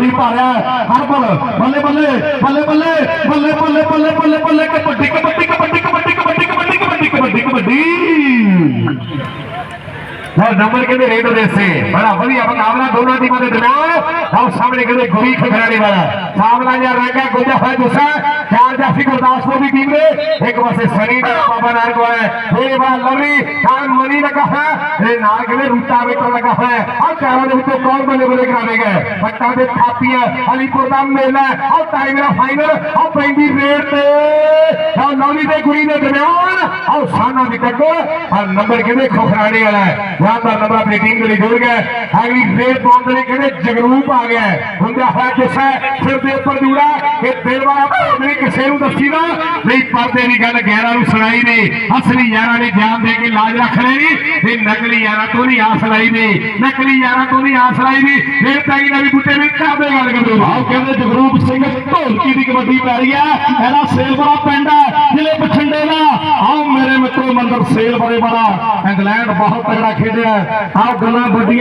Kabaddi ਭਾਰਿਆ herbal ਬੱਲੇ ਬੱਲੇ ਬੱਲੇ ਬੱਲੇ ਬੱਲੇ ਬੱਲੇ ਬੱਲੇ ਬੱਲੇ ਬੱਲੇ ਕਬੱਡੀ ਕਬੱਡੀ ਕਬੱਡੀ ਕਬੱਡੀ ਕਬੱਡੀ ਕਬੱਡੀ ਕਬੱਡੀ ਕਬੱਡੀ ਕਬੱਡੀ ਉਹ ਨੰਬਰ ਕਹਿੰਦੇ ਰੇਡ ਦੇ ਸੇ ਬੜਾ ਵਧੀਆ ਮੁਕਾਬਲਾ ਦੋਨਾਂ ਟੀਮਾਂ ਦੇ ਦਰਮਿਆਨ ਆਓ ਸਾਹਮਣੇ ਕਹਿੰਦੇ ਗੁਰੀ ਖਖਰਾਣੇ ਵਾਲਾ ਸਾਹਮਣਾ ਜਾਂ ਰੰਗਾ ਗੁੱਜਾ ਹੋਇਆ ਦੂਸਰਾ ਚਾਰ ਜਾਫੀ ਗੁਰਦਾਸਪੁਰ ਦੀ ਟੀਮ ਦੇ ਇੱਕ ਪਾਸੇ ਸਨੀ ਦਾ ਬਾਬਾ ਨਾਨਕ ਵਾਲਾ ਥੋੜੇ ਬਾਅਦ ਲਵਲੀ है। रे नागले रूटावेटर तो लगा है। और चावल में तो कौन बने बने खाने गए? बच्चा दे थापी है। अलीपुर मेला और टाइगर फाइनल। और पेंडी रेड पे ਫਾਈਨਲ ਆ ਤੇ ਆ ਦੇ ਦਰਮਿਆਨ ਆ ਸਾਨਾ ਦੀ ਟੱਕਰ ਆ ਨੰਬਰ ਕਹਿੰਦੇ ਖਖਰਾਣੇ ਵਾਲਾ ਹੈ? ਯਾਦ ਦਾ ਨੰਬਰ ਆਪਣੀ ਟੀਮ ਦੇ ਲਈ ਜੁੜ ਗਿਆ ਅਗਲੀ ਰੇਡ ਪਾਉਣ ਦੇ ਕਹਿੰਦੇ ਜਗਰੂਪ ਆ ਗਿਆ ਹੁੰਦਾ ਹੋਇਆ ਗੁੱਸਾ ਸਿਰ ਦੇ ਉੱਪਰ ਜੂੜਾ। ਇਹ ਦਿਲ ਵਾਲਾ ਭੇਦ ਕਿਸੇ ਨੂੰ ਦੱਸੀ ਨਹੀਂ, ਪਰਦੇ ਦੀ ਗੱਲ ਗੈਰਾਂ ਨੂੰ ਸੁਣਾਈ ਨੇ। ਅਸਲੀ ਯਾਰਾਂ ਨੇ ਜਾਨ ਦੇ ਕੇ ਲਾਜ ਰੱਖ ਲੈਣੀ ਤੇ ਨਕਲੀ ਯਾਰਾਂ ਤੋਂ ਨਹੀਂ ਆਸ ਲਾਈ ਨੇ। ਨਕਲੀ ਯਾਰਾਂ ਤੋਂ ਨਹੀਂ ਆਸ ਲਾਈ ਨੇ। ਫਿਰ ਤਾਈ ਦਾ ਵੀ ਬੁੱਟੇ ਵੀ ਕਾਬੇ ਗੱਲ ਕਰਦੇ ਆਓ ਕਹਿੰਦੇ ਜਗਰੂਪ ਸਿੰਘ ਢੋਲਕੀ ਦੀ ਕਬੱਡੀ ਪੈ ਰਹੀ ਹੈ। ਇਹਦਾ ਸੇਲਬੜਾ ਪਿੰਡ ਹੈ। ਮੰਦਰ ਸੇਲ ਬੜੇ ਬੜਾ ਇੰਗਲੈਂਡ ਬਹੁਤ ਤਗੜਾ ਖੇਡਿਆ ਆਹ ਗੱਲਾਂ ਵੱਡੀਆਂ